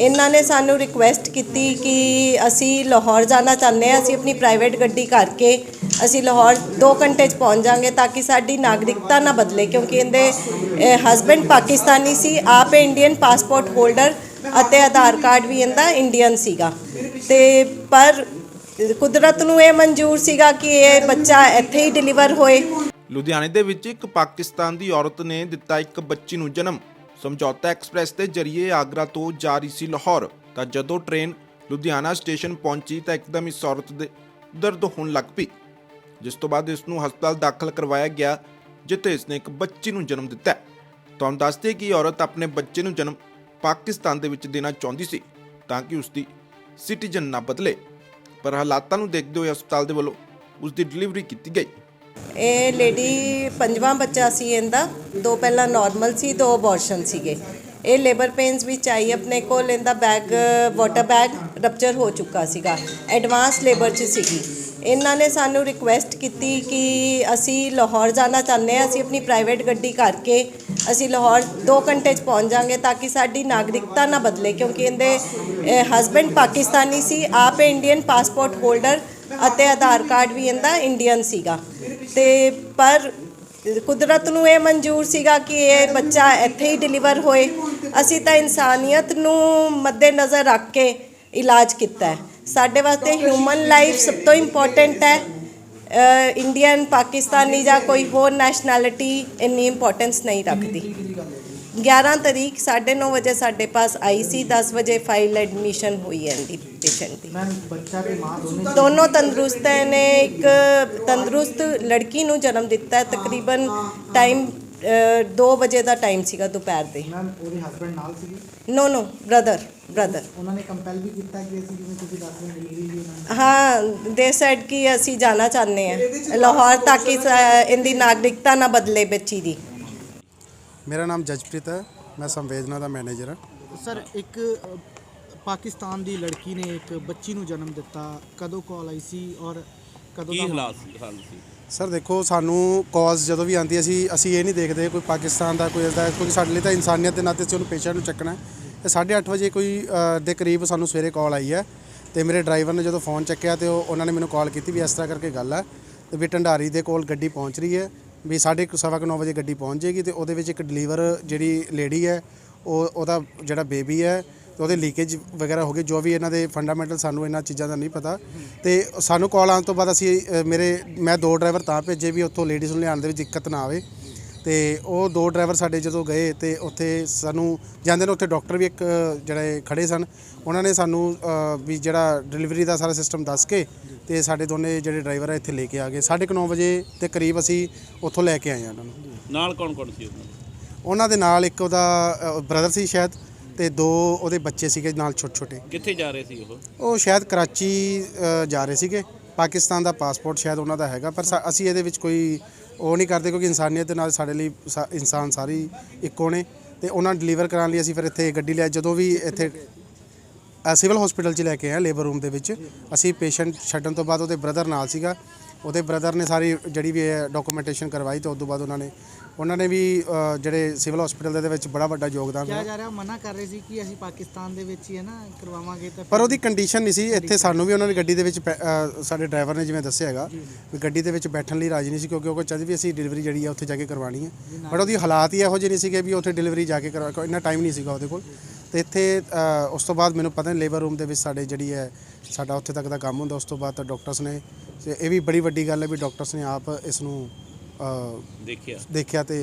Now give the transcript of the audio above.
ਇਹਨਾਂ ਨੇ ਸਾਨੂੰ ਰਿਕੁਐਸਟ ਕੀਤੀ ਕਿ ਅਸੀਂ ਲਾਹੌਰ ਜਾਣਾ ਚਾਹੁੰਦੇ ਹਾਂ, ਅਸੀਂ ਆਪਣੀ ਪ੍ਰਾਈਵੇਟ ਗੱਡੀ ਕਰਕੇ ਅਸੀਂ ਲਾਹੌਰ 2 ਘੰਟੇ 'ਚ ਪਹੁੰਚ ਜਾਾਂਗੇ ਤਾਂ ਕਿ ਸਾਡੀ ਨਾਗਰਿਕਤਾ ਨਾ ਬਦਲੇ, ਕਿਉਂਕਿ ਇਹਦੇ ਹਸਬੈਂਡ ਪਾਕਿਸਤਾਨੀ ਸੀ, ਆਪ ਇੰਡੀਅਨ ਪਾਸਪੋਰਟ ਹੋਲਡਰ ਅਤੇ ਆਧਾਰ ਕਾਰਡ ਵੀ ਇਹਦਾ ਇੰਡੀਅਨ ਸੀਗਾ। ਤੇ ਪਰ ਕੁਦਰਤ ਨੂੰ ਇਹ ਮਨਜ਼ੂਰ ਸੀਗਾ ਕਿ ਇਹ ਬੱਚਾ ਇੱਥੇ ਹੀ ਡਿਲੀਵਰ ਹੋਏ। ਲੁਧਿਆਣੇ ਦੇ ਵਿੱਚ ਇੱਕ ਪਾਕਿਸਤਾਨ ਦੀ ਔਰਤ ਨੇ ਦਿੱਤਾ ਇੱਕ ਬੱਚੀ ਨੂੰ ਜਨਮ। ਸਮਝੌਤਾ ਐਕਸਪ੍ਰੈਸ ਦੇ ਜ਼ਰੀਏ ਆਗਰਾ ਤੋਂ ਜਾ ਰਹੀ ਸੀ ਲਾਹੌਰ, ਤਾਂ ਜਦੋਂ ਟ੍ਰੇਨ ਲੁਧਿਆਣਾ ਸਟੇਸ਼ਨ ਪਹੁੰਚੀ ਤਾਂ ਇੱਕਦਮ ਇਸ ਔਰਤ ਦੇ ਦਰਦ ਹੋਣ ਲੱਗ ਪਈ, ਜਿਸ ਤੋਂ ਬਾਅਦ ਇਸ ਨੂੰ ਹਸਪਤਾਲ ਦਾਖਲ ਕਰਵਾਇਆ ਗਿਆ, ਜਿੱਥੇ ਇਸ ਨੇ ਇੱਕ ਬੱਚੀ ਨੂੰ ਜਨਮ ਦਿੱਤਾ। ਤੁਹਾਨੂੰ ਦੱਸਦੇ ਕਿ ਔਰਤ ਆਪਣੇ ਬੱਚੇ ਨੂੰ ਜਨਮ ਪਾਕਿਸਤਾਨ ਦੇ ਵਿੱਚ ਦੇਣਾ ਚਾਹੁੰਦੀ ਸੀ, ਤਾਂ ਕਿ ਉਸ ਦੀ ਸਿਟੀਜ਼ਨ ਨਾ ਬਦਲੇ, ਪਰ ਹਾਲਾਤਾਂ ਨੂੰ ਦੇਖਦੇ ਹੋਏ ਹਸਪਤਾਲ ਦੇ ਵੱਲੋਂ ਉਸ ਦੀ ਡਿਲੀਵਰੀ ਕੀਤੀ ਗਈ। ਇਹ ਲੇਡੀ ਪੰਜਵਾਂ ਬੱਚਾ ਸੀ ਇਹਦਾ। ਦੋ ਪਹਿਲਾਂ ਨਾਰਮਲ ਸੀ, ਦੋ ਅਬੋਰਸ਼ਨ ਸੀਗੇ। ਇਹ ਲੇਬਰ ਪੇਨਸ ਵਿੱਚ ਆਈ, ਆਪਣੇ ਕੋਲ ਇਹਦਾ ਬੈਗ ਵਾਟਰ ਬੈਗ ਰਪਚਰ ਹੋ ਚੁੱਕਾ ਸੀਗਾ। ਐਡਵਾਂਸ ਲੇਬਰ 'ਚ ਸੀਗੀ। ਇਹਨਾਂ ਨੇ ਸਾਨੂੰ ਰਿਕੁਐਸਟ ਕੀਤੀ ਕਿ ਅਸੀਂ ਲਾਹੌਰ ਜਾਣਾ ਚਾਹੁੰਦੇ ਹਾਂ, ਅਸੀਂ ਆਪਣੀ ਪ੍ਰਾਈਵੇਟ ਗੱਡੀ ਕਰਕੇ ਅਸੀਂ ਲਾਹੌਰ 2 ਘੰਟੇ 'ਚ ਪਹੁੰਚ ਜਾਾਂਗੇ ਤਾਂ ਕਿ ਸਾਡੀ ਨਾਗਰਿਕਤਾ ਨਾ ਬਦਲੇ, ਕਿਉਂਕਿ ਇਹਦੇ ਹਸਬੈਂਡ ਪਾਕਿਸਤਾਨੀ ਸੀ, ਆਪ ਇੰਡੀਅਨ ਪਾਸਪੋਰਟ ਹੋਲਡਰ ਅਤੇ ਆਧਾਰ ਕਾਰਡ ਵੀ ਇਹਦਾ ਇੰਡੀਅਨ ਸੀਗਾ। ਤੇ ਪਰ ਕੁਦਰਤ ਨੂੰ ਇਹ ਮਨਜ਼ੂਰ ਸੀਗਾ ਕਿ ਇਹ ਬੱਚਾ ਇੱਥੇ ਹੀ ਡਿਲੀਵਰ ਹੋਏ। ਅਸੀਂ ਤਾਂ ਇਨਸਾਨੀਅਤ ਨੂੰ ਮੱਦੇਨਜ਼ਰ ਰੱਖ ਕੇ ਇਲਾਜ ਕੀਤਾ ਹੈ। ਸਾਡੇ ਵਾਸਤੇ ਹਿਊਮਨ ਲਾਈਫ ਸਭ ਤੋਂ ਇੰਪੋਰਟੈਂਟ ਹੈ। ਇੰਡੀਅਨ ਪਾਕਿਸਤਾਨੀ ਜਾਂ ਕੋਈ ਹੋਰ ਨੈਸ਼ਨੈਲਿਟੀ ਇੰਨੀ ਇੰਪੋਰਟੈਂਸ ਨਹੀਂ ਰੱਖਦੀ। 11 ਤਰੀਕ 9:30 ਵਜੇ ਸਾਡੇ ਪਾਸ ਆਈ ਸੀ 10 ਵਜੇ ਫਾਈਲ ਐਡਮਿਸ਼ਨ ਹੋਈ ਹੈ ਇਹਦੀ ਪੇਸ਼ੈਂਟ ਦੀ। ਮੈਮ ਬੱਚਾ ਤੇ ਮਾਂ ਦੋਨੇ ਦੋਨੋਂ ਤੰਦਰੁਸਤ ਹੈ ਨੇ ਇੱਕ ਤੰਦਰੁਸਤ ਲੜਕੀ ਨੂੰ ਜਨਮ ਦਿੱਤਾ ਹੈ ਤਕਰੀਬਨ ਟਾਈਮ 2 ਵਜੇ ਦਾ ਟਾਈਮ ਸੀਗਾ ਦੁਪਹਿਰ ਦੇ। ਮੈਮ ਉਹਦੇ ਹਸਬੰਡ ਨਾਲ ਸੀਗੇ? ਨੋ ਨੋ ਬ੍ਰਦਰ ਬ੍ਰਦਰ ਉਹਨਾਂ ਨੇ ਕੰਪੈਲ ਵੀ ਕੀਤਾ ਕਿ ਅਸੀਂ ਜਿਵੇਂ ਤੁਸੀਂ ਦੱਸ ਰਹੇ ਡਿਲੀਵਰੀ ਵੀ ਉਹਨਾਂ ਹਾਂ ਦੇ ਸੈਡ ਕਿ ਅਸੀਂ ਜਾਣਾ ਚਾਹੁੰਦੇ ਹਾਂ। ਲਾਹੌਰ ਤੱਕ ਇਸ ਇਹਦੀ ਨਾਗਰਿਕਤਾ ਨਾ ਬਦਲੇ ਬੱਚੀ ਦੀ। ਮੇਰਾ ਨਾਮ ਜਜਪ੍ਰੀਤ ਹੈ ਮੈਂ ਸੰਵੇਦਨਾ ਦਾ ਮੈਨੇਜਰ ਹਾਂ। ਸਰ ਇੱਕ ਅ, ਪਾਕਿਸਤਾਨ ਦੀ ਲੜਕੀ ਨੇ ਇੱਕ ਬੱਚੀ ਨੂੰ ਜਨਮ ਦਿੱਤਾ ਕਦੋਂ ਕਾਲ ਆਈ ਸੀ ਔਰ ਕਦੋਂ ਕੀ ਦਾ ਹਾਲਾਤ ਸੀ ਹਾਲ ਸੀ? ਸਰ ਦੇਖੋ ਸਾਨੂੰ ਕਾਲਸ ਜਦੋਂ ਵੀ ਆਉਂਦੀ ਹੈ, ਅਸੀਂ ਅਸੀਂ ਇਹ ਨਹੀਂ ਦੇਖਦੇ ਕੋਈ ਪਾਕਿਸਤਾਨ ਦਾ ਕੋਈ ਇਸਦਾ ਕਿਉਂਕਿ ਸਾਡੇ ਲਈ ਤਾਂ ਇਨਸਾਨੀਅਤ ਦੇ ਨਾਤੇ ਅਸੀਂ ਉਹਨੂੰ ਪੇਸ਼ੈਂਟ ਨੂੰ ਚੱਕਣਾ ਹੈ। ਤੇ 8:30 ਵਜੇ ਕੋਈ ਅ, ਦੇ ਕਰੀਬ ਸਾਨੂੰ ਸਵੇਰੇ ਕਾਲ ਆਈ ਹੈ ਤੇ ਮੇਰੇ ਡਰਾਈਵਰ ਨੇ ਜਦੋਂ ਫੋਨ ਚੱਕਿਆ ਤੇ ਉਹ ਉਹਨਾਂ ਨੇ ਮੈਨੂੰ ਕਾਲ ਕੀਤੀ ਵੀ ਇਸ ਤਰ੍ਹਾਂ ਕਰਕੇ ਗੱਲ ਹੈ। ਤੇ ਵੀ ਢੰਡਾਰੀ ਦੇ ਕੋਲ ਗੱਡੀ ਪਹੁੰਚ ਰਹੀ ਹੈ। ਵੀ ਸਾਢੇ ਕੁ ਸਵਾ ਕੁ ਨੌ ਵਜੇ ਗੱਡੀ ਪਹੁੰਚ ਜਾਏਗੀ ਤੇ ਉਹਦੇ ਵਿੱਚ ਇੱਕ ਡਿਲੀਵਰ ਜਿਹੜੀ ਲੇਡੀ ਹੈ ਉਹ ਉਹਦਾ ਜਿਹੜਾ ਬੇਬੀ ਹੈ ਤੇ ਉਹਦੇ ਲੀਕੇਜ ਵਗੈਰਾ ਹੋ ਗਏ ਜੋ ਵੀ ਇਹਨਾਂ ਦੇ ਫੰਡਾਮੈਂਟਲ ਸਾਨੂੰ ਇਹਨਾਂ ਚੀਜ਼ਾਂ ਦਾ ਨਹੀਂ ਪਤਾ। ਤੇ ਸਾਨੂੰ ਕਾਲ ਆਉਣ ਤੋਂ ਬਾਅਦ ਅਸੀਂ ਅ, ਮੇਰੇ ਮੈਂ ਦੋ ਡਰਾਈਵਰ ਤਾਂ ਭੇਜੇ ਵੀ ਉੱਥੋਂ ਲੇਡੀਜ਼ ਨੂੰ ਲਿਆਉਣ ਦੇ ਵਿੱਚ ਦਿੱਕਤ ਨਾ ਆਵੇ। ਤੇ ਉਹ ਦੋ ਡਰਾਈਵਰ ਸਾਡੇ ਜਦੋਂ ਗਏ ਤੇ ਉੱਥੇ ਸਾਨੂੰ ਜਾਂਦੇ ਨੇ ਉੱਥੇ ਡਾਕਟਰ ਵੀ ਇੱਕ ਜਿਹੜੇ ਖੜੇ ਸਨ ਉਹਨਾਂ ਨੇ ਸਾਨੂੰ ਵੀ ਜਿਹੜਾ ਡਿਲੀਵਰੀ ਦਾ ਸਾਰਾ ਸਿਸਟਮ ਦੱਸ ਕੇ ਤੇ ਸਾਡੇ ਦੋਨੇ ਜਿਹੜੇ ਡਰਾਈਵਰ ਆ ਇੱਥੇ ਲੈ ਕੇ ਆ ਗਏ। 9:30 ਵਜੇ ਦੇ ਕਰੀਬ ਅਸੀਂ ਉੱਥੋਂ ਲੈ ਕੇ ਆਏ ਆ ਉਹਨਾਂ ਨੂੰ। ਨਾਲ ਕੌਣ ਕੌਣ ਸੀ ਉਹਨਾਂ ਦੇ? ਉਹਨਾਂ ਦੇ ਨਾਲ ਇੱਕ ਉਹਦਾ ਬ੍ਰਦਰ ਸੀ ਸ਼ਾਇਦ ਤੇ ਦੋ ਉਹਦੇ ਬੱਚੇ ਸੀਗੇ ਨਾਲ ਛੋਟੇ ਛੋਟੇ। ਕਿੱਥੇ ਜਾ ਰਹੇ ਸੀ ਉਹ? ਉਹ ਸ਼ਾਇਦ ਕਰਾਚੀ ਅ, ਜਾ ਰਹੇ ਸੀਗੇ। ਪਾਕਿਸਤਾਨ ਦਾ ਪਾਸਪੋਰਟ ਸ਼ਾਇਦ ਉਹਨਾਂ ਦਾ ਹੈਗਾ ਪਰ ਸਾ- ਅਸੀਂ ਇਹਦੇ ਵਿੱਚ ਕੋਈ ਉਹ ਨਹੀਂ ਕਰਦੇ ਕਿਉਂਕਿ ਇਨਸਾਨੀਅਤ ਦੇ ਨਾਲ ਸਾਡੇ ਲਈ ਸਾ- ਇਨਸਾਨ ਸਾਰੀ ਇੱਕੋ ਨੇ ਤੇ ਉਹਨਾਂ ਨੂੰ ਡਿਲੀਵਰ ਕਰਾਉਣ ਲਈ ਅਸੀਂ ਫਿਰ ਇੱਥੇ ਗੱਡੀ ਲਿਆ ਜਦੋਂ ਵੀ ਇੱਥੇ ਅ, ਸਿਵਲ ਹਸਪੀਟਲ 'ਚ ਲੈ ਕੇ ਆਏ ਲੇਬਰ ਰੂਮ ਦੇ ਵਿੱਚ। ਅਸੀਂ ਪੇਸ਼ੈਂਟ ਛੱਡਣ ਤੋਂ ਬਾਅਦ ਉਹਦੇ ਬ੍ਰਦਰ ਨਾਲ ਸੀਗਾ। ਉਹਦੇ ਬ੍ਰਦਰ ਨੇ ਸਾਰੀ ਜਿਹੜੀ ਵੀ ਡਾਕੂਮੈਂਟੇਸ਼ਨ ਕਰਵਾਈ ਤੇ ਉਸ ਤੋਂ ਬਾਅਦ ਉਹਨਾਂ ਨੇ ਉਹਨਾਂ ਨੇ ਵੀ ਅ, ਜਿਹੜੇ ਸਿਵਲ ਹਸਪੀਟਲ ਦੇ ਵਿੱਚ ਬੜਾ ਵੱਡਾ ਯੋਗਦਾਨ ਕਿਹਾ ਜਾ ਰਿਹਾ ਮਨਾ ਕਰ ਰਹੇ ਸੀ ਕਿ ਅਸੀਂ ਪਾਕਿਸਤਾਨ ਦੇ ਵਿੱਚ ਹੀ ਹੈ ਨਾ ਕਰਵਾਵਾਂਗੇ ਤਾਂ ਪਰ ਉਹਦੀ ਕੰਡੀਸ਼ਨ ਨਹੀਂ ਸੀ ਇੱਥੇ ਸਾਨੂੰ ਵੀ ਉਹਨਾਂ ਨੇ ਗੱਡੀ ਦੇ ਵਿੱਚ ਪੈ- ਅ, ਸਾਡੇ ਡਰਾਈਵਰ ਨੇ ਜਿਵੇਂ ਦੱਸਿਆ ਹੈਗਾ ਵੀ ਗੱਡੀ ਦੇ ਵਿੱਚ ਬੈਠਣ ਲਈ ਰਾਜੀ ਨਹੀਂ ਸੀ ਕਿਉਂਕਿ ਉਹ ਚਾਹਦੀ ਵੀ ਅਸੀਂ ਡਿਲੀਵਰੀ ਜਿਹੜੀ ਆ ਉੱਥੇ ਜਾ ਕੇ ਕਰਵਾਣੀ ਹੈ। ਬਟ ਉਹਦੀ ਹਾਲਾਤ ਹੀ ਇਹੋ ਜਿਹੇ ਨਹੀਂ ਸੀਗੇ ਵੀ ਉੱਥੇ ਡਿਲੀਵਰੀ ਜਾ ਕੇ ਕਰਵਾ ਕੋਈ ਇੰਨਾ ਟਾਈਮ ਨਹੀਂ ਸੀਗਾ ਉਹਦੇ ਕੋਲ। ਤੇ ਇੱਥੇ ਉਸ ਤੋਂ ਬਾਅਦ ਮੈਨੂੰ ਪਤਾ ਨਹੀਂ ਲੇਬਰ ਰੂਮ ਦੇ ਵਿੱਚ ਸਾਡੇ ਜਿਹੜੀ ਹੈ ਸਾਡਾ ਉੱਥੇ ਤੱਕ ਦਾ ਕੰਮ ਹੁੰਦਾ ਉਸ ਤੋਂ ਬਾਅਦ ਤਾਂ ਡਾਕਟਰਸ ਨੇ ਇਹ ਵੀ ਬੜੀ ਵੱਡੀ ਗੱਲ ਹੈ ਵੀ ਡਾਕਟਰਸ ਨੇ ਆਪ ਇਸ ਨੂੰ ਦੇਖਿਆ। ਦੇਖਿਆ ਤੇ